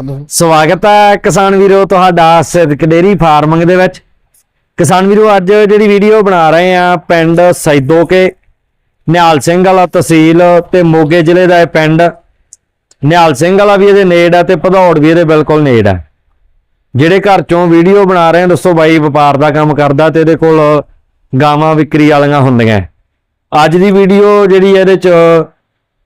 ਸਵਾਗਤ ਹੈ ਕਿਸਾਨ ਵੀਰੋ ਤੁਹਾਡਾ ਸਿੱਧਕ ਡੇਰੀ ਫਾਰਮਿੰਗ ਦੇ ਵਿੱਚ। ਕਿਸਾਨ ਵੀਰੋ, ਅੱਜ ਜਿਹੜੀ ਵੀਡੀਓ ਬਣਾ ਰਹੇ ਆ ਪਿੰਡ ਸੈਦੋਕੇ ਨਿਹਾਲ ਸਿੰਘ ਵਾਲਾ ਤਹਿਸੀਲ ਤੇ ਮੋਗੇ ਜ਼ਿਲ੍ਹੇ ਦਾ ਇਹ ਪਿੰਡ। ਨਿਹਾਲ ਸਿੰਘ ਵਾਲਾ ਵੀ ਇਹਦੇ ਨੇੜ ਆ ਤੇ ਭਦੌੜ ਵੀ ਇਹਦੇ ਬਿਲਕੁਲ ਨੇੜ ਆ ਜਿਹੜੇ ਘਰ ਚੋਂ ਵੀਡੀਓ ਬਣਾ ਰਹੇ ਆ ਦੋਸਤੋ ਬਾਈ ਵਪਾਰ ਦਾ ਕੰਮ ਕਰਦਾ ਤੇ ਇਹਦੇ ਕੋਲ ਗਾਵਾਂ ਵਿਕਰੀ ਵਾਲੀਆਂ ਹੁੰਦੀਆਂ। ਅੱਜ ਦੀ ਵੀਡੀਓ ਜਿਹੜੀ ਇਹਦੇ ਚ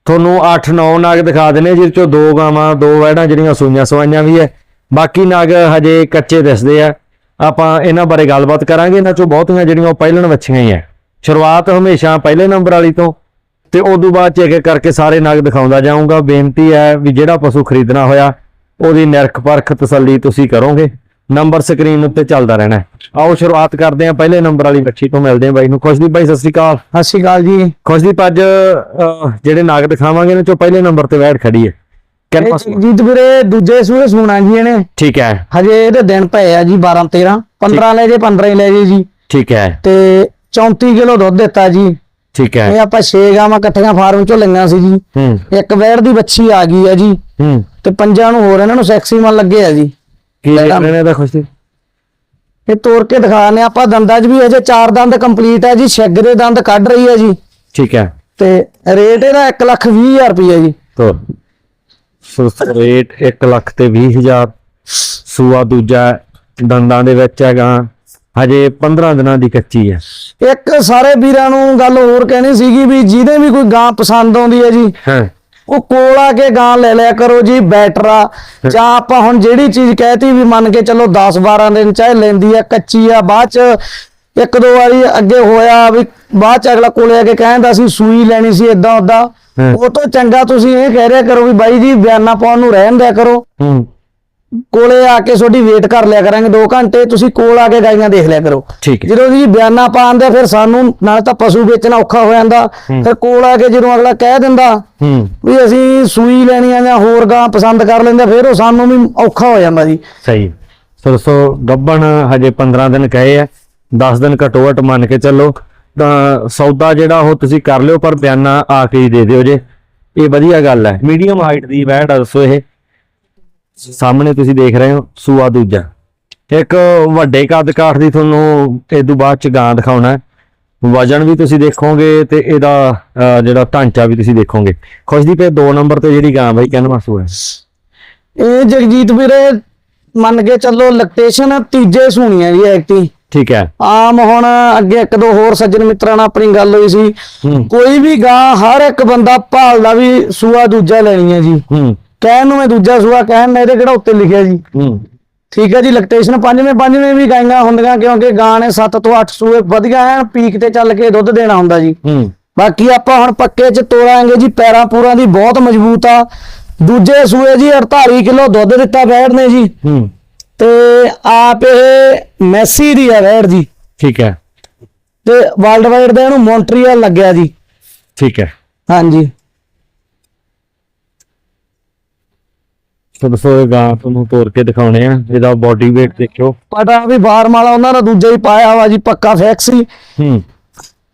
ਤੁਹਾਨੂੰ 8-9 ਨਾਗ ਦਿਖਾ ਦਿੰਨੇ ਜਿਹਦੇ ਚੋਂ ਦੋ ਗਾਵਾਂ, ਦੋ ਵੈੜਾਂ ਜਿਹੜੀਆਂ ਸੂਈਆਂ ਸਵਾਈਆਂ ਵੀ ਹੈ। ਬਾਕੀ ਨਾਗ ਹਜੇ ਕੱਚੇ ਦਿਸਦੇ ਆ। ਆਪਾਂ ਇਹਨਾਂ ਬਾਰੇ ਗੱਲਬਾਤ ਕਰਾਂਗੇ। ਇਹਨਾਂ ਚੋਂ ਬਹੁਤੀਆਂ ਜਿਹੜੀਆਂ ਉਹ ਪਹਿਲਣ ਵੱਛੀਆਂ ਹੀ ਐ ਸ਼ੁਰੂਆਤ ਹਮੇਸ਼ਾ ਪਹਿਲੇ ਨੰਬਰ ਵਾਲੀ ਤੋਂ, ਤੇ ਉਦੋਂ ਬਾਅਦ ਚ ਕਰਕੇ ਸਾਰੇ ਨਾਗ ਦਿਖਾਉਂਦਾ ਜਾਊਂਗਾ। ਬੇਨਤੀ ਹੈ ਵੀ ਜਿਹੜਾ ਪਸ਼ੂ ਖਰੀਦਣਾ ਹੋਇਆ, ਉਹਦੀ ਨਿਰਖ ਪਰਖ ਤਸੱਲੀ ਤੁਸੀਂ ਕਰੋਗੇ। ਨੰਬਰ ਸਕਰੀਨ ਉੱਤੇ ਚੱਲਦਾ ਰਹਿਣਾ। ਆਓ ਸ਼ੁਰੂਆਤ ਕਰਦੇ ਹਾਂ ਪਹਿਲੇ ਨੰਬਰ ਵਾਲੀ ਬੱਚੀ ਤੋਂ ਮਿਲਦੇ ਹਾਂ ਬਾਈ ਨੂੰ। ਖੁਸ਼ਦੀਪ ਬਾਈ ਸਤਿ ਸ਼੍ਰੀ ਅਕਾਲ। ਸਤਿ ਸ਼੍ਰੀ ਅਕਾਲ ਜੀ। ਖੁਸ਼ਦੀਪ ਅੱਜ ਜਿਹੜੇ ਨਾਗ ਦਿਖਾਵਾਂਗੇ ਇਹਨਾਂ ਚੋਂ ਪਹਿਲੇ ਨੰਬਰ ਤੇ ਬੈਠ ਖੜੀ ਹੈ? ਜੀਤ ਵੀਰੇ ਦੂਜੇ ਸੂਏ ਸੁਣਾ ਜੀ ਇਹਨੇ। ਠੀਕ ਹੈ। ਹਜੇ ਇਹਦੇ ਦਿਨ ਪਏ ਆ ਜੀ 12 13 15 ਲੈ ਜੇ 15 ਹੀ ਲੈ ਜੇ ਜੀ। ਠੀਕ ਹੈ। ਤੇ 34 ਕਿਲੋ ਦੁੱਧ ਦਿੱਤਾ ਜੀ। ਠੀਕ ਹੈ। ਇਹ ਆਪਾਂ 6 ਗਾਵਾਂ ਇਕੱਠੀਆਂ ਫਾਰਮ ਚੋਂ ਲਈਆਂ ਸੀ ਜੀ। ਇੱਕ ਵੈੜ ਦੀ ਬੱਚੀ ਆ ਗਈ ਹੈ ਜੀ। ਤੇ ਪੰਜਾਂ ਨੂੰ ਹੋਰ ਇਹਨਾਂ ਨੂੰ ਸੈਕਸੀ ਮਨ ਲੱਗੇ ਆ ਜੀ। ਕੀ ਪਹਿਲਾਂ- ਲੈਣੇ ਦਾ ਖੁਸ਼ਦੀਪ ਇਹ ਤੋੜ ਕੇ ਦਿਖਾਣੇ ਆਪਾਂ ਦੰਦਾਂ 'ਚ ਵੀ ਹਜੇ ਚਾਰ ਦੰਦ ਕੰਪਲੀਟ ਹੈ ਜੀ। ਛੱਗ ਦੇ ਦੰਦ ਕੱਢ ਰਹੀ ਹੈ ਜੀ। ਠੀਕ ਹੈ। ਤੇ ਰੇਟ ਇਹਦਾ 1 ਲੱਖ 20 ਹਜ਼ਾਰ ਰੁਪਏ ਜੀ। ਤੋ ਸੋ ਰੇਟ 1 ਲੱਖ ਤੇ 20000 ਸੂਆ ਦੂਜਾ ਦੰਦਾਂ ਦੇ ਵਿੱਚ ਹੈਗਾ। ਹਜੇ 15 ਦਿਨਾਂ ਦੀ ਕੱਚੀ ਹੈ। ਇੱਕ ਸਾਰੇ ਵੀਰਾਂ ਨੂੰ ਗੱਲ ਹੋਰ ਕਹਿਣੀ ਸੀਗੀ ਵੀ ਜਿਹਦੇ ਵੀ ਕੋਈ ਗਾਂ ਪਸੰਦ ਆਉਂਦੀ ਹੈ ਜੀ ਹਾਂ। ਉਹ ਕੋਲ ਆ ਕੇ ਗਾਂ ਲੈ ਲਿਆ ਕਰੋ ਜੀ ਬੈਟਰ ਆ। ਜਾਂ ਆਪਾਂ ਹੁਣ ਜਿਹੜੀ ਚੀਜ਼ ਕਹਿਤੀ ਵੀ ਮੰਨ ਕੇ ਚੱਲੋ 10 12 ਦਿਨ ਚਾਹੇ ਲੈਂਦੀ ਆ ਕੱਚੀ ਆ ਬਾਅਦ ਚ ਇੱਕ ਦੋ ਵਾਰੀ ਅੱਗੇ ਹੋਇਆ ਵੀ ਬਾਅਦ ਚ ਅਗਲਾ ਕੋਲੇ ਆ ਕੇ ਕਹਿੰਦਾ ਸੀ ਸੂਈ ਲੈਣੀ ਸੀ ਇਦਾਂ ਉਦਾਂ। ਉਹ ਤੋਂ ਚੰਗਾ ਤੁਸੀਂ ਇਹ ਕਹਿ ਰਿਆ ਕਰੋ ਵੀ ਬਾਈ ਜੀ ਬਿਆਨਾ ਪਾਉਣ ਨੂੰ ਰਹਿਣ ਦਿਆ ਕਰੋ। ਹੂੰ। ਕੋਲੇ ਆ ਕੇ ਤੁਹਾਡੀ ਵੇਟ ਕਰ ਲਿਆ ਕਰਾਂਗੇ 2 ਘੰਟੇ ਤੁਸੀਂ ਕੋਲ ਆ ਕੇ ਗਾਈਆਂ ਦੇਖ ਲਿਆ ਕਰੋ। ਠੀਕ ਹੈ। ਜਦੋਂ ਜੀ ਬਿਆਨਾ ਪਾਉਂਦੇ ਫਿਰ ਸਾਨੂੰ ਨਾਲ ਤਾਂ ਪਸ਼ੂ ਵੇਚਣਾ ਔਖਾ ਹੋ ਜਾਂਦਾ। ਫਿਰ ਕੋਲ ਆ ਕੇ ਜਦੋਂ ਅਗਲਾ ਕਹਿ ਦਿੰਦਾ ਹੂੰ। ਵੀ ਅਸੀਂ ਸੂਈ ਲੈਣੀ ਆ ਜਾਂ ਹੋਰ ਗਾਂ ਪਸੰਦ ਕਰ ਲੈਂਦੇ ਫਿਰ ਉਹ ਸਾਨੂੰ ਵੀ ਔਖਾ ਹੋ ਜਾਂਦਾ ਜੀ। ਸਹੀ। ਸੋ ਦੋਸਤੋ ਗੱਬਣ ਹਜੇ 15 ਦਿਨ ਕਹੇ ਆ 10 ਦਿਨ ਘੱਟੋ ਘੱਟ ਮੰਨ ਕੇ ਚੱਲੋ। ਤਾਂ ਸੌਦਾ ਜਿਹੜਾ ਉਹ ਤੁਸੀਂ ਕਰ ਲਿਓ ਪਰ ਬਿਆਨਾ ਆ ਕੇ ਹੀ ਦੇ ਦਿਓ ਜੇ। ਇਹ ਵਧੀਆ ਗੱਲ ਹੈ। ਮੀਡੀਅਮ ਹਾਈਟ ਦੀ ਬੈਡ ਆ ਦੱਸੋ ਇਹ। ਸਾਹਮਣੇ ਤੁਸੀਂ ਦੇਖ ਰਹੇ ਹੋ ਸੂਆ ਦੂਜਾ। ਇੱਕ ਵੱਡੇ ਕੱਦ ਕਾਠ ਦੀ ਤੁਹਾਨੂੰ ਇਹ ਤੋਂ ਬਾਅਦ ਚ ਗਾਂ ਦਿਖਾਉਣਾ ਹੈ। ਵਜਨ ਵੀ ਤੁਸੀਂ ਦੇਖੋਗੇ ਤੇ ਇਹਦਾ ਜਿਹੜਾ ਢਾਂਚਾ ਵੀ ਤੁਸੀਂ ਦੇਖੋਗੇ। ਖੁਸ਼ਦੀਪ ਇਹ ਦੋ ਨੰਬਰ ਤੇ ਜਿਹੜੀ ਗਾਂ ਬਾਈ ਕਹਿੰਦਾ ਸੂਆ ਹੈ ਇਹ ਜਗਜੀਤ ਵੀਰੇ ਮੰਨ ਕੇ ਚੱਲੋ ਲਕਟੇਸ਼ਨ ਤੀਜੇ ਸੁਣੀਆਂ ਜੀ ਐਕਟੀ ਠੀਕ ਹੈ। ਆਮ ਹੁਣ ਅੱਗੇ ਇੱਕ ਦੋ ਹੋਰ ਸੱਜਣ ਮਿੱਤਰਾਂ ਨਾਲ ਆਪਣੀ ਗੱਲ ਹੋਈ ਸੀ। ਹੂੰ। ਕੋਈ ਵੀ ਗਾਂ ਹਰ ਇੱਕ ਬੰਦਾ ਭਾਲਦਾ ਵੀ ਸੂਆ ਦੂਜਾ ਲੈਣੀ ਹੈ ਜੀ। ਹੂੰ। ਕਹਿਣ ਨੂੰ ਮੈਂ ਦੂਜਾ ਸੂਆ ਕਹਿਣ ਨੇ ਇਹਦੇ ਕਿਹੜਾ ਉੱਤੇ ਲਿਖਿਆ ਜੀ? ਹੂੰ। ਠੀਕ ਹੈ ਜੀ ਲਕਟੇਸ਼ਨ ਪੰਜਵੇਂ ਪੰਜਵੇਂ ਵੀ ਗਾਈਆਂ ਹੁੰਦੀਆਂ ਕਿਉਂਕਿ ਗਾਂ ਨੇ 7 ਤੋਂ 8 ਸੂਏ ਵਧੀਆ ਐਨ ਪੀਕ ਤੇ ਚੱਲ ਕੇ ਦੁੱਧ ਦੇਣਾ ਹੁੰਦਾ ਜੀ। ਹੂੰ। ਬਾਕੀ ਆਪਾਂ ਹੁਣ ਪੱਕੇ ਚ ਤੋੜਾਂਗੇ ਜੀ ਪੈਰਾਂ ਪੂਰਾਂ ਦੀ ਬਹੁਤ ਮਜ਼ਬੂਤ ਆ। ਦੂਜੇ ਸੂਏ ਜੀ 48 ਕਿਲੋ ਦੁੱਧ ਦਿੱਤਾ ਵੈੜ ਨੇ ਜੀ। ਹੂੰ। ਤੇ ਆਪ ਇਹ ਮੈਸੀ ਦੀ ਆ ਵੈੜ ਜੀ। ਠੀਕ ਹੈ। ਤੇ ਵਰਲਡ ਵਾਈਡ ਦਾ ਇਹਨੂੰ ਮੌਂਟਰੀਅਲ ਲੱਗਿਆ ਜੀ। ਠੀਕ ਹੈ। ਹਾਂਜੀ। ਦੱਸੋ ਇਹ ਗਾਂ ਤੁਹਾਨੂੰ ਤੋੜ ਕੇ ਦਿਖਾਉਣੇ ਆ ਇਹਦਾ ਬਾਡੀ weight ਦੇਖਿਓ। ਪਤਾ ਵੀ ਬਾਹਰ ਵਾਲਾ ਉਹਨਾਂ ਦਾ ਦੂਜਾ ਹੀ ਪਾਇਆ ਵਾ ਜੀ ਪੱਕਾ ਫੈਕਸੀ ਹੂੰ।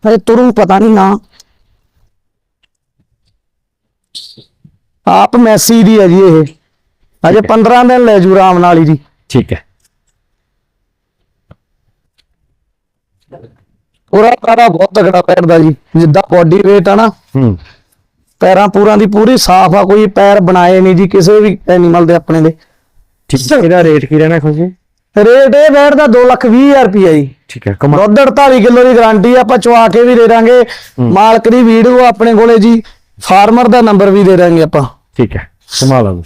ਹਜੇ ਤੁਰੂ ਪਤਾ ਨਹੀਂ ਨਾ। ਆਪ ਮੈਸੀ ਦੀ ਹੈ ਜੀ ਇਹ। ਅਜੇ 15 ਦਿਨ ਲੈ ਜੂ ਆਰਾਮ ਨਾਲ ਹੀ ਜੀ। ਠੀਕ ਹੈ। ਪੂਰਾ ਕਾਰਾ ਬਹੁਤ ਤਗੜਾ ਪੈਰਦਾ ਜੀ ਜਿੱਦਾਂ ਬੋਡੀ weight ਆ ਨਾ। ਹੂੰ। ਪੈਰਾਂ ਪੂਰਾਂ ਦੀ ਪੂਰੀ ਸਾਫ਼ ਆ ਕੋਈ ਪੈਰ ਬਣਾਏ ਨਹੀਂ ਜੀ ਕਿਸੇ ਵੀ ਐਨੀਮਲ ਦੇ ਆਪਣੇ ਦੇ। ਠੀਕ ਹੈ ਇਹਦਾ ਰੇਟ ਕੀ ਰਹਿਣਾ ਖੁਸ਼ੀ? ਰੇਟ ਇਹ ਬੈਠ ਦਾ 2 ਲੱਖ 20 ਹਜ਼ਾਰ ਰੁਪਈਆ ਜੀ। ਠੀਕ ਹੈ ਕਮਾ ਦੁੱਧ 48 ਕਿਲੋ ਦੀ ਗਾਰੰਟੀ ਆਪਾਂ ਚਵਾ ਕੇ ਵੀ ਦੇ ਦਾਂਗੇ। ਮਾਲਕ ਦੀ ਵੀਡੀਓ ਆਪਣੇ ਕੋਲੇ ਜੀ। ਫਾਰਮਰ ਦਾ ਨੰਬਰ ਵੀ ਦੇ ਦਾਂਗੇ ਆਪਾਂ। ਠੀਕ ਹੈ ਕਮਾਲ ਆ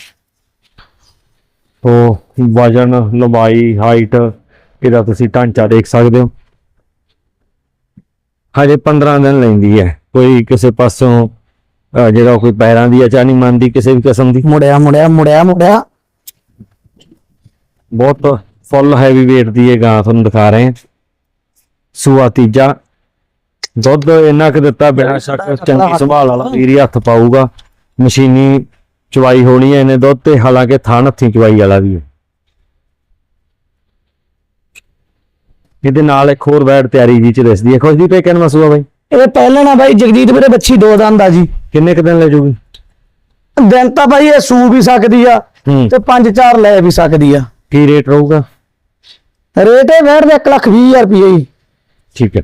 ਉਹ ਵਜਨ ਲੰਬਾਈ ਹਾਈਟ ਇਹਦਾ ਤੁਸੀਂ ਢਾਂਚਾ ਦੇਖ ਸਕਦੇ ਹੋ। ਹਜੇ 15 ਦਿਨ ਲੈਂਦੀ ਹੈ। ਕੋਈ ਕਿਸੇ ਪਾਸੋਂ ਜਿਹੜਾ ਕੋਈ ਪੈਰਾਂ ਦੀ ਅਚਾਨੀ ਮੰਨਦੀ ਕਿਸੇ ਵੀ ਕਿਸਮ ਦੀ। ਮੁੜਿਆ ਮੁੜਿਆ ਮੁੜਿਆ ਮੁੜਿਆ। ਬਹੁਤ ਫੁੱਲ ਹੈਵੀ weight ਦੀ ਇਹ ਗਾਂ ਤੁਹਾਨੂੰ ਦਿਖਾ ਰਹੇ ਹਾਂ। ਸੂਆ ਤੀਜਾ। ਦੁੱਧ ਇੰਨਾ ਕੁ ਦਿੱਤਾ ਬਿਨਾਂ ਸ਼ੱਕ ਚੰਗੀ ਸੰਭਾਲ ਵਾਲਾ ਵੀਰ ਹੱਥ ਪਾਊਗਾ। ਮਸ਼ੀਨੀ ਚਵਾਈ ਹੋਣੀ ਹੈ ਇਹਨੇ ਦੁੱਧ ਤੇ ਹਾਲਾਂਕਿ ਥਣ ਹੱਥੀ ਚਵਾਈ ਵਾਲਾ ਵੀ ਹੈ। ਇਹਦੇ ਨਾਲ ਇੱਕ ਹੋਰ ਵੈੜ ਤਿਆਰੀ ਜੀ ਚ ਦਿਸਦੀ ਹੈ। ਖੁਸ਼ਦੀ ਪੇ ਕਹਿਣ ਮਸੂਆ ਬਾਈ? ਇਹ ਪਹਿਲਾਂ ਨਾ ਬਾਈ ਜਗਜੀਤ ਵੀਰੇ ਬੱਚੀ ਦੋ ਦੰਦ ਆ ਜੀ। ਕਿੰਨੇ ਕੁ ਦਿਨ ਲੈ ਜੂਗੀ? ਦਿਨ ਤਾਂ ਬਾਈ ਇਹ ਸੂ ਵੀ ਸਕਦੀ ਆ ਹੂੰ। ਤੇ 5-4 ਲੈ ਵੀ ਸਕਦੀ ਆ। ਕੀ ਰੇਟ ਰਹੂਗਾ? ਰੇਟ ਇਹ ਵੈਟ ਦਾ 1 ਲੱਖ 20 ਹਜ਼ਾਰ ਰੁਪਏ ਜੀ। ਠੀਕ ਹੈ।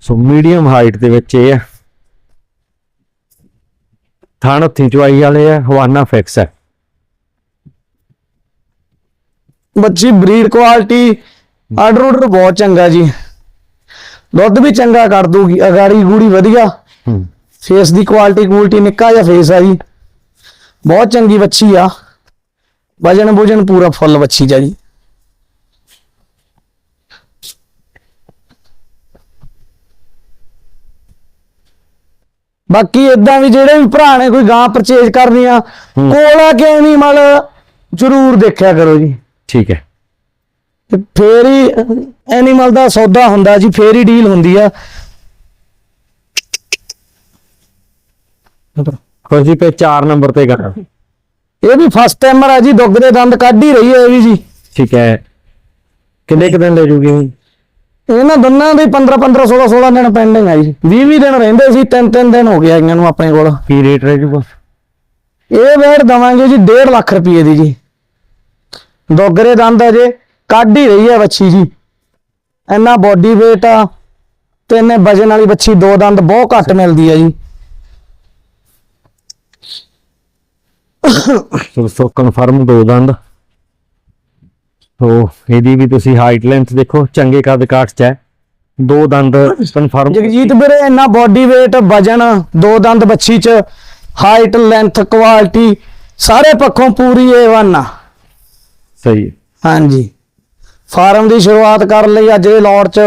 ਸੋ ਮੀਡੀਅਮ ਹਾਈਟ ਦੇ ਵਿੱਚ ਇਹ ਹੈ ਥਣ ਹੱਥੀਂ ਚਵਾਈ ਵਾਲੇ ਆ ਹਵਾਨਾ ਫਿਕਸ ਹੈ। ਬੱਚੀ ਬਰੀਡ ਕੁਆਲਿਟੀ ਆਰਡਰ ਆਰਡਰ ਬਹੁਤ ਚੰਗਾ ਜੀ। ਦੁੱਧ ਵੀ ਚੰਗਾ ਕੱਢ ਦੂਗੀ ਅਗਾੜੀ ਗੂੜੀ ਵਧੀਆ। ਹੂੰ। ਫੇਸ ਦੀ ਕੁਆਲਿਟੀ ਕੁਆਲਿਟੀ ਨਿੱਕਾ ਜਿਹਾ ਫੇਸ ਆ ਜੀ। ਬਹੁਤ ਚੰਗੀ ਬੱਚੀ ਆ। ਵਜਨ ਬੁਜਨ ਪੂਰਾ ਫੁੱਲ ਬੱਚੀ ਜਾ ਜੀ। ਬਾਕੀ ਇਦਾਂ ਵੀ ਜਿਹੜੇ ਵੀ ਭਰਾ ਨੇ ਕੋਈ ਗਾਂ ਪਰਚੇਜ ਕਰਨੀ ਆ। ਕੋਲ ਕੇ ਐਨੀਮਲ ਜ਼ਰੂਰ ਦੇਖਿਆ ਕਰੋ ਜੀ। ਠੀਕ ਹੈ। ਤੇ ਫੇਰ ਹੀ ਐਨੀਮਲ ਦਾ ਸੌਦਾ ਹੁੰਦਾ ਜੀ ਫੇਰ ਹੀ ਡੀਲ ਹੁੰਦੀ ਆ। ਖੁਸ਼ੀ ਪੇ 4 ਨੰਬਰ ਤੇ ਕਰ ਇਹ ਵੀ ਫਸਟ ਟਾਈਮਰ ਆ ਜੀ ਦੁੱਗ ਦੇ ਦੰਦ ਕੱਢ ਹੀ ਰਹੀ ਹੈ ਇਹ ਵੀ ਜੀ। ਠੀਕ ਹੈ। ਕਿੰਨੇ ਕੁ ਦਿਨ ਲੈ ਜੂਗੀ? ਇਹਨਾਂ ਦੋਨਾਂ ਦੇ 15 15 16 16 ਦਿਨ ਪੈਂਡਿੰਗ ਆ ਜੀ। 20 20 ਦਿਨ ਰਹਿੰਦੇ ਸੀ ਤਿੰਨ ਤਿੰਨ ਦਿਨ ਹੋ ਗਿਆ ਇਹਨਾਂ ਨੂੰ ਆਪਣੇ ਕੋਲ। ਕੀ ਰੇਟ ਰਹਿ ਜੂਗਾ? ਇਹ ਵੇੜ ਦਵਾਂਗੇ ਜੀ 1.5 ਲੱਖ ਰੁਪਏ ਦੀ ਜੀ। ਦੋਗਰੇ ਦੰਦ ਅਜੇ ਕੱਢ ਹੀ ਰਹੀ ਹੈ ਬੱਚੀ ਜੀ। ਇੰਨਾ ਬੋਡੀ weight ਆ ਤੇ ਇਹਨੇ ਵਜਨ ਵਾਲੀ ਬੱਚੀ ਦੋ ਦੰਦ ਬਹੁਤ ਘੱਟ ਮਿਲਦੀ ਹੈ ਜੀ। ਸੋ ਸੋ ਕਨਫਰਮ ਦੋ ਦੰਦ। ਸੋ ਇਹਦੀ ਵੀ ਤੁਸੀਂ ਹਾਈਟ ਲੈਂਥ ਦੇਖੋ ਚੰਗੇ ਕੱਦ ਕਾਠ ਚ ਹੈ। ਦੋ ਦੰਦ ਕਨਫਰਮ ਜਗਜੀਤ ਵੀਰੇ ਇੰਨਾ ਬੋਡੀ weight ਵਜਨ ਦੋ ਦੰਦ ਬੱਚੀ ਚ ਹਾਈਟ ਲੈਂਥ ਕੁਆਲਿਟੀ ਸਾਰੇ ਪੱਖੋਂ ਪੂਰੀ A1 ਆ। ਸਹੀ ਹਾਂਜੀ। ਫਾਰਮ ਦੀ ਸ਼ੁਰੂਆਤ ਕਰਨ ਲਈ ਅੱਜ ਦੇ ਲੋਟ ਚ,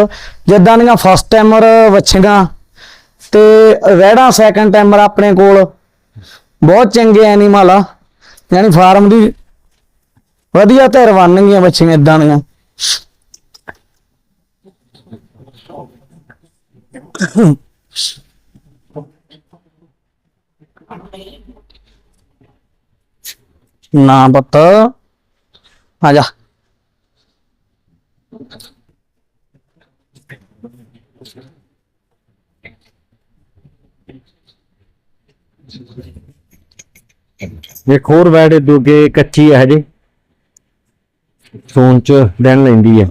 ਜਿੱਦਾਂ ਦੀਆਂ ਫਸਟ ਟਾਈਮਰ ਵੱਛੀਆਂ ਤੇ ਰੈੜਾ ਸੈਕੰਡ ਟਾਈਮਰ ਆਪਣੇ ਕੋਲ। ਬਹੁਤ ਚੰਗੇ ਐਨੀਮਲ ਆ, ਯਾਨੀ ਫਾਰਮ ਦੀ ਵਧੀਆ ਧਿਰ ਬਣਨਗੀਆਂ ਵੱਛੀਆਂ ਇਦਾਂ ਦੀਆਂ। ਨਾ ਪੁੱਤ, ਆ ਜਾ। ਇੱਕ ਹੋਰ ਵੈੜ ਦੋਗੇ ਕੱਚੀ ਹੈ ਹਜੇ। ਸੋਨ ਚ ਦਿਨ ਲੈਂਦੀ ਹੈ।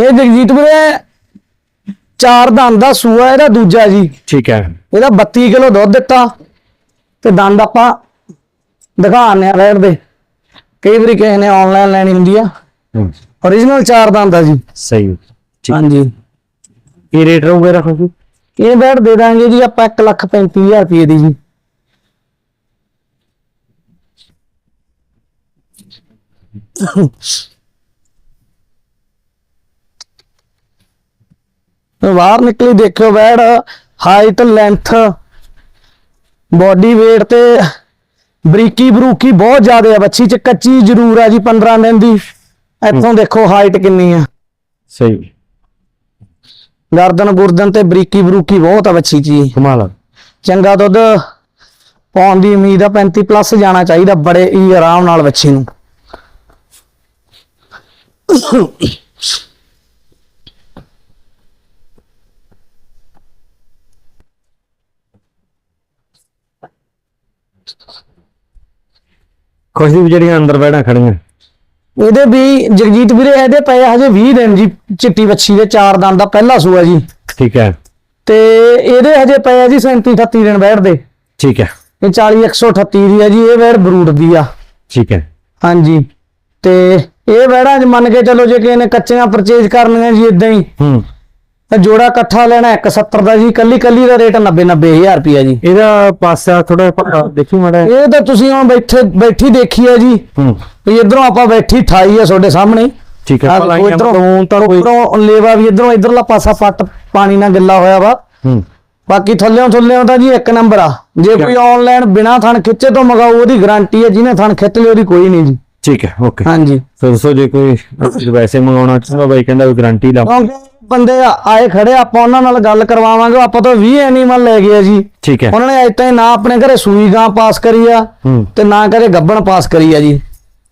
ਇਹ ਜਗਜੀਤ ਵੀਰੇ ਚਾਰ ਦੰਦ ਦਾ ਸੂਆ ਇਹਦਾ ਦੂਜਾ ਜੀ। ਠੀਕ ਹੈ। ਇਹਦਾ 32 ਕਿਲੋ ਦੁੱਧ ਦਿੱਤਾ ਤੇ ਦੰਦ ਆਪਾਂ ਦਿਖਾਣੇ ਆ ਰੇਟ ਦੇ। ਕਈ ਵਾਰੀ ਕਿਸੇ ਨੇ ਆਨਲਾਈਨ ਲੈਣੀ ਹੁੰਦੀ ਆ। Origignal ਚਾਰ ਦੰਦ ਆ ਜੀ। ਸਹੀ ਠੀਕ ਹਾਂਜੀ। ਕੀ ਰੇਟ ਰਹੂਗਾ ਰੱਖੋ ਜੀ ਇਹ ਬੈਡ ਦੇ ਦਾਂਗੇ ਜੀ ਆਪਾਂ 1 ਲੱਖ 35000 ਰੁਪਏ ਦੀ ਜੀ। ਬਾਹਰ ਨਿਕਲੀ ਦੇਖਿਓ ਬੈਡ ਹਾਈਟ ਲੈਂਥ ਬੋਡੀ weight ਤੇ ਬਰੀਕੀ ਬਰੂਕੀ ਬਹੁਤ ਜ਼ਿਆਦਾ ਆ ਬੱਚੀ ਚ। ਕੱਚੀ ਜ਼ਰੂਰ ਆ ਜੀ 15 ਦਿਨ ਦੀ। ਇੱਥੋਂ ਦੇਖੋ ਹਾਈਟ ਕਿੰਨੀ ਆ। ਸਹੀ। ਗਰਦਨ ਗੁਰਦਨ ਤੇ ਬਰੀਕੀ ਬਰੂਕੀ ਬਹੁਤ ਆ ਬੱਚੀ ਚ ਜੀ। ਕਮਾਲ ਆ। ਚੰਗਾ ਦੁੱਧ ਪਾਉਣ ਦੀ ਉਮੀਦ ਆ 35 ਪਲੱਸ ਜਾਣਾ ਚਾਹੀਦਾ ਬੜੇ ਹੀ ਆਰਾਮ ਨਾਲ ਬੱਚੀ ਨੂੰ। ਵੀ ਜਿਹੜੀਆਂ ਅੰਦਰ ਬੈਠਾ ਖੜੀਆਂ। ਇਹਦੇ ਵੀ ਜਗਜੀਤ ਵੀਰੇ ਇਹਦੇ ਪਏ ਹਜੇ 20 ਦਿਨ ਜੀ ਚਿੱਟੀ ਬੱਚੀ ਦੇ ਚਾਰ ਦੰਦ ਦਾ ਪਹਿਲਾ ਸੂਆ ਜੀ। ਠੀਕ ਹੈ। ਤੇ ਇਹਦੇ ਹਜੇ ਪਏ ਆ ਜੀ 37 38 ਦਿਨ ਬੈਠਦੇ ਠੀਕ ਹੈ। ਇਹ 40 138 ਦੀ ਆ ਜੀ ਇਹ ਵੈੜ ਬਰੂਟ ਦੀ ਆ। ਠੀਕ ਹੈ। ਹਾਂਜੀ। ਤੇ ਇਹ ਵੈੜਾਂ ਮੰਨ ਕੇ ਚੱਲੋ ਜੇ ਕਿਸੇ ਨੇ ਕੱਚੀਆਂ ਪਰਚੇਜ ਕਰਨੀਆਂ ਜੀ ਇਦਾਂ ਹੀ। ਹੂੰ। ਤਾਂ ਜੋੜਾ ਇਕੱਠਾ ਲੈਣਾ 170 ਦਾ ਜੀ ਕੱਲੀ ਕੱਲੀ ਦਾ ਰੇਟ 90 90000 ਰੁਪਿਆ ਜੀ। ਇਹਦਾ ਪਾਸਾ ਥੋੜਾ ਦੇਖੀ ਮਾੜਾ। ਇਹ ਤਾਂ ਤੁਸੀਂ ਹੁਣ ਬੈਠੇ ਬੈਠੀ ਦੇਖੀ ਆ ਜੀ। ਹੂੰ। ਵੀ ਇਧਰੋਂ ਆਪਾਂ ਬੈਠੀ ਠਾਈ ਆ ਤੁਹਾਡੇ ਸਾਹਮਣੇ। ਠੀਕ ਹੈ ਭਲਾਈਆਂ ਇੱਧਰੋਂ ਤੋਂ ਉੱਪਰੋਂ ਲੇਵਾ ਵੀ ਇਧਰੋਂ ਇਧਰਲਾ ਪਾਸਾ ਪੱਟ ਪਾਣੀ ਨਾਲ ਗਿੱਲਾ ਹੋਇਆ ਵਾ। ਹੂੰ। ਬਾਕੀ ਥੱਲਿਓਂ ਥੱਲਿਓਂ ਤਾਂ ਜੀ ਇੱਕ ਨੰਬਰ ਆ। ਜੇ ਕੋਈ ਆਨਲਾਈਨ ਬਿਨਾ ਥਣ ਖਿੱਚੇ ਤੋਂ ਮਗਾਓ ਉਹਦੀ ਗਾਰੰਟੀ ਹੈ ਜਿਹਨੇ ਥਣ ਖਿੱਚ ਲਿਆ ਉਹਦੀ ਕੋਈ ਨਹੀਂ ਜੀ। ਠੀਕ ਹੈ ਓਕੇ ਹਾਂਜੀ। ਸੋ ਦੱਸੋ ਜੇ ਕੋਈ ਵੈਸੇ ਮੰਗਾਉਣਾ ਚਾਹੁੰਦਾ ਬਾਈ ਕਹਿੰਦਾ ਗਾਰੰਟੀ ਲਾ। ਕਿਉਂਕਿ ਬੰਦੇ ਆ- ਆਏ ਖੜੇ ਆ, ਆਪਾਂ ਉਹਨਾਂ ਨਾਲ ਗੱਲ ਕਰਵਾਵਾਂਗੇ ਆਪਾਂ ਤਾਂ 20 ਐਨੀਮਲ ਲੈ ਗਏ ਆ ਜੀ। ਠੀਕ ਹੈ। ਉਹਨਾਂ ਨੇ ਅਜੇ ਤਾਈਂ ਨਾ ਆਪਣੇ ਘਰੇ ਸੂਈ ਗਾਂ ਪਾਸ ਕਰੀ ਆ ਹੂੰ। ਤੇ ਨਾ ਕਰੇ ਗੱਬਣ ਪਾਸ ਕਰੀ ਆ ਜੀ।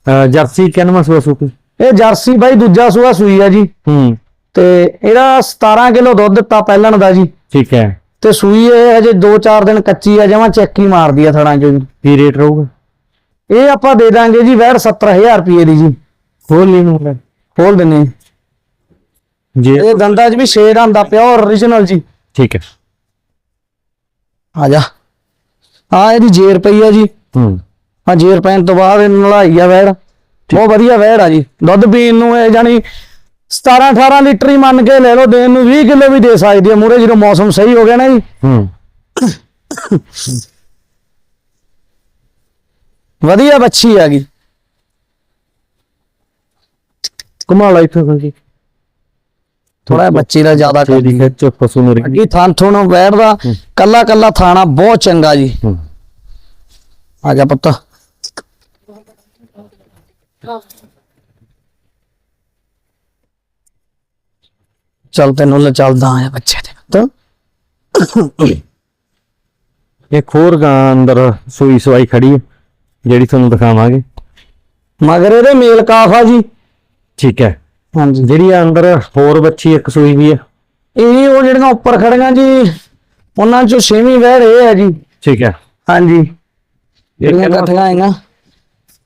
ਅਹ ਜਰਸੀ ਕਿੰਨਾ ਸੋ ਸੂ ਇਹ ਜਰਸੀ ਬਾਈ ਦੂਜਾ ਸੂਆ ਸੂਈ ਆ ਜੀ। ਹੂੰ। ਤੇ ਇਹਦਾ 17 ਕਿਲੋ ਦੁੱਧ ਦਿੱਤਾ ਪਹਿਲਣ ਦਾ ਜੀ। ਠੀਕ ਹੈ। ਤੇ ਸੂਈ ਇਹ ਹਜੇ 2-4 ਦਿਨ ਕੱਚੀ ਆ ਜਮਾਂ ਚੈੱਕ ਮਾਰਦੀ ਆ ਥੜਾਂ ਚੋਂ ਜੀ। ਕੀ ਰੇਟ ਰਹੂਗਾ? ਇਹ ਆਪਾਂ ਦੇ ਦਾਂਗੇ ਜੀ ਵੈੜ 70000 ਰੁਪਏ ਦੀ ਜੀ। ਖੋਲ ਲਈ ਨੂੰ ਲੈ। ਖੋਲ ਦਿੰਨੇ ਜੀ। ਇਹ ਦੰਦਾਂ 'ਚ ਵੀ ਸ਼ੇਰ ਆਂਦਾ ਪਿਓਰ origignal ਜੀ। ਠੀਕ ਹੈ। ਆ ਜਾ। ਆ ਇਹਦੀ ਜੇਰ ਪਈ ਆ ਜੀ। ਹੂੰ। ਆ ਜੇਰ ਪੈਣ ਤੋਂ ਬਾਅਦ ਇਹ ਨਲਾਈ ਆ ਵੈੜ ਬਹੁਤ ਵਧੀਆ ਵੈੜ ਆ ਜੀ। ਦੁੱਧ ਪੀਣ ਨੂੰ ਇਹ ਜਾਨੀ 17 18 ਲੀਟਰ ਹੀ ਮੰਨ ਕੇ ਲੈ ਲਓ ਦੇਣ ਨੂੰ 20 ਕਿਲੋ ਵੀ ਦੇ ਸਕਦੀ ਆ ਮੂਰੇ ਜਦੋਂ ਮੌਸਮ ਸਹੀ ਹੋ ਗਿਆ ਨਾ ਜੀ। ਹੂੰ। ਵਧੀਆ ਬੱਚੀ ਆ ਗਈ ਕਮਾਲ ਆਈ ਫਿਰ। ਜੀ ਥੋੜਾ ਬੱਚੀ ਦਾ ਜ਼ਿਆਦਾ ਤੇ ਦੀ ਖਿੱਚ ਪਸ਼ੂ ਮੇਰੀ ਅੱਗੀ ਥਾਂ ਥੋਂ ਬੈਠਦਾ ਕੱਲਾ ਕੱਲਾ ਥਾਣਾ ਬਹੁਤ ਚੰਗਾ ਜੀ। ਆ ਜਾ ਪੁੱਤ। ਚੱਲ ਤੈਨੂੰ ਲੈ ਚੱਲਦਾ ਆ ਬੱਚੇ ਦੇ ਪੁੱਤ। ਇੱਕ ਹੋਰ ਗਾਂ ਅੰਦਰ ਸੂਈ ਸਵਾਈ ਖੜੀ ਹੈ ਜਿਹੜੀ ਤੁਹਾਨੂੰ ਦਿਖਾਵਾਂਗੇ। ਮਗਰ ਇਹਦੇ ਮੇਲ ਕਾਫ ਆ ਜੀ। ਠੀਕ ਹੈ। ਹਾਂਜੀ। ਜਿਹੜੀ ਆ ਅੰਦਰ ਹੋਰ ਬੱਚੀ ਇੱਕ ਸੂਈ ਵੀ ਹੈ ਇਹ ਉਹ ਜਿਹੜੀਆਂ ਉੱਪਰ ਖੜੀਆਂ ਜੀ ਉਹਨਾਂ ਚੋਂ ਛੇਵੀਂ ਵਹਿੜ ਇਹ ਹੈ ਜੀ। ਠੀਕ ਹੈ। ਹਾਂਜੀ। ਜਿਹੜੀਆਂ ਇਕੱਠੀਆਂ ਆਈਆਂ।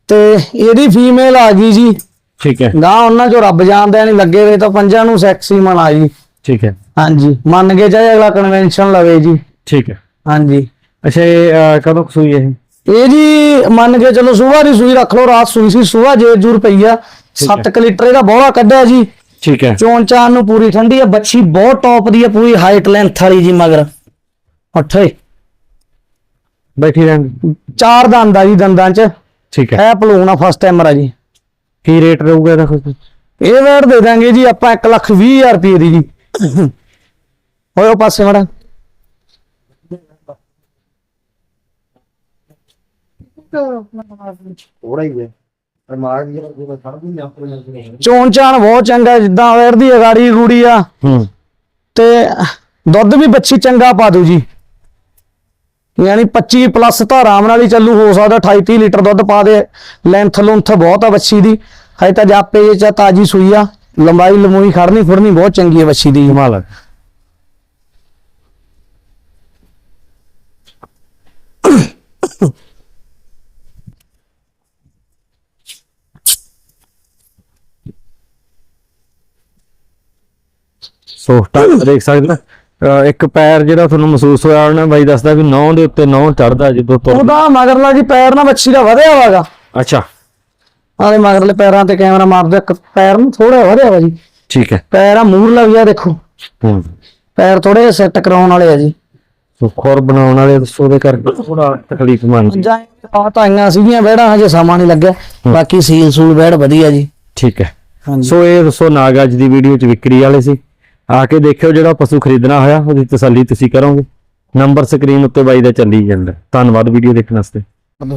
ਤੇ ਇਹਦੀ ਫੀਮੇਲ ਆ ਗਈ ਜੀ। ਠੀਕ ਹੈ। ਗਾਂ ਉਹਨਾਂ ਚੋਂ ਰੱਬ ਜਾਣਦਾ ਨਹੀਂ ਲੱਗੇ ਵੇ ਤਾਂ ਪੰਜਾਂ ਨੂੰ ਸੈਕਸੀ ਮਨ ਆ ਜੀ। ਠੀਕ ਹੈ। ਹਾਂਜੀ। ਮੰਨ ਕੇ ਚਾਹੇ ਅਗਲਾ ਕਨਵੈਨਸ਼ਨ ਲਵੇ ਜੀ। ਠੀਕ ਹੈ। ਹਾਂਜੀ। ਅੱਛਾ ਇਹ ਕਦੋਂ ਸੂਈ ਹੈ ਇਹ? ਇਹ ਜੀ ਮੰਨ ਕੇ ਚਲੋ ਸਵੇਰ ਦੀ ਸੂਈ ਰੱਖ ਲਓ ਰਾਤ ਸੂਈ ਸੀ ਸਵੇਰ ਜੇ ਜੂਰ ਪਈ ਆ 7 ਲੀਟਰ ਇਹਦਾ ਬੋਲਾ ਕੱਢਿਆ ਜੀ। ਠੀਕ ਹੈ। ਚੋਣ ਚਾਨ ਨੂੰ ਪੂਰੀ ਠੰਡੀ ਆ ਬੱਚੀ ਬਹੁਤ ਟੌਪ ਦੀ ਆ ਪੂਰੀ ਹਾਈਟ ਲੈਂਥ ਵਾਲੀ ਜੀ ਮਗਰ। ਅੱਠੇ ਬੈਠੀ ਰਹਿਣ ਚਾਰ ਦੰਦ ਆ ਜੀ ਦੰਦਾਂ ਚ। ਠੀਕ ਹੈ। ਇਹ ਭਲੂਣ ਆ ਫਸਟ ਟਾਈਮਰ ਆ ਜੀ। ਕੀ ਰੇਟ ਰਹੂਗਾ ਇਹਦਾ? ਕੁਝ ਇਹ ਵੇੜ ਦੇ ਦਾਂਗੇ ਜੀ ਆਪਾਂ 1 ਲੱਖ 20 ਹਜ਼ਾਰ ਰੁਪਏ ਦੀ ਜੀ। ਹੋਇਓ ਪਾਸੇ ਮੜਾ। ਥੋੜਾ ਹੀ ਹੈ ਚੋਣ ਚਾਨ ਬਹੁਤ ਚੰਗਾ ਜਿੱਦਾਂ ਵੇੜ ਦੀ ਅਗਾੜੀ ਗੂੜੀ ਆ। ਹੂੰ। ਤੇ ਦੁੱਧ ਵੀ ਬੱਚੀ ਚੰਗਾ ਪਾ ਦੂ ਜੀ। ਯਾਨੀ 25 ਪਲੱਸ ਤਾਂ ਆਰਾਮ ਨਾਲ ਹੀ ਚੱਲੂ ਹੋ ਸਕਦਾ 28 30 ਲੀਟਰ ਦੁੱਧ ਪਾ ਦੇ। ਲੈਂਥ ਲੁੰਥ ਬਹੁਤ ਆ ਬੱਚੀ ਦੀ। ਹਜੇ ਤਾਂ ਜਾਪੇ ਜੇ ਚਾ ਤਾਜੀ ਸੂਈ ਆ। ਲੰਬਾਈ ਲਮੂਈ ਖੜਨੀ ਫੁੜਨੀ ਬਹੁਤ ਚੰਗੀ ਹੈ ਬੱਚੀ ਦੀ। ਕਮਾਲ ਸੋਫਟਾ ਦੇਖ ਸਕਦੇ ਨਾ ਅਹ ਇੱਕ ਪੈਰ ਜਿਹੜਾ ਤੁਹਾਨੂੰ ਮਹਿਸੂਸ ਹੋਇਆ ਉਹਨੇ ਬਾਈ ਦੱਸਦਾ ਵੀ ਨੌ ਦੇ ਉੱਤੇ ਨੌ ਚੜਦਾ ਜਦੋਂ ਤੁਰ ਉਹਦਾ ਮਗਰਲਾ ਜੀ ਪੈਰ ਨਾ ਬੱਚੀ ਦਾ ਵਧਿਆ ਵਾਗਾ ਅੱਛਾ। ਆਲੇ ਮਗਰਲੇ ਪੈਰਾਂ ਤੇ ਕੈਮਰਾ ਮਾਰ ਦਿਓ ਇੱਕ ਪੈਰ ਨੂੰ ਥੋੜਾ ਵਧਿਆ ਵਾ ਜੀ। ਠੀਕ ਹੈ। ਪੈਰ ਆ ਮੂਰਲਾ ਵੀ ਆ ਦੇਖੋ। ਹੂੰ। ਪੈਰ ਥੋੜੇ ਸੈੱਟ ਕਰਾਉਣ ਵਾਲੇ ਆ ਜੀ। ਸੋ ਖੁਰ ਬਣਾਉਣ ਵਾਲੇ ਦੱਸੋ ਉਹਦੇ ਕਰਕੇ ਥੋੜਾ ਤਕਲੀਫ ਮੰਨਦੀ ਜਾਂ ਆ ਤਾਂ ਆਈਆਂ ਸੀਗੀਆਂ ਬੈੜਾਂ ਹਜੇ ਸਮਾਂ ਨਹੀਂ ਲੱਗਿਆ। ਬਾਕੀ ਸੀਲ ਸੂਲ ਬੈੜ ਵਧੀਆ ਜੀ। ਠੀਕ ਹੈ। ਹਾਂਜੀ। ਸੋ ਇਹ ਦੱਸੋ ਨਾਗ ਅੱਜ ਦੀ ਵੀਡੀਓ ਚ ਵਿਕਰੀ ਵਾਲੇ ਸੀ? ਆ ਕੇ ਦੇਖਿਓ ਜਿਹੜਾ ਪਸ਼ੂ ਖਰੀਦਣਾ ਹੋਇਆ, ਉਹਦੀ ਤਸੱਲੀ ਤੁਸੀਂ ਕਰੋਗੇ। ਨੰਬਰ ਸਕਰੀਨ ਉੱਤੇ ਬਾਈ ਦਾ ਚੱਲੀ ਜਾਂਦਾ। ਧੰਨਵਾਦ ਵੀਡੀਓ ਦੇਖਣ ਵਾਸਤੇ।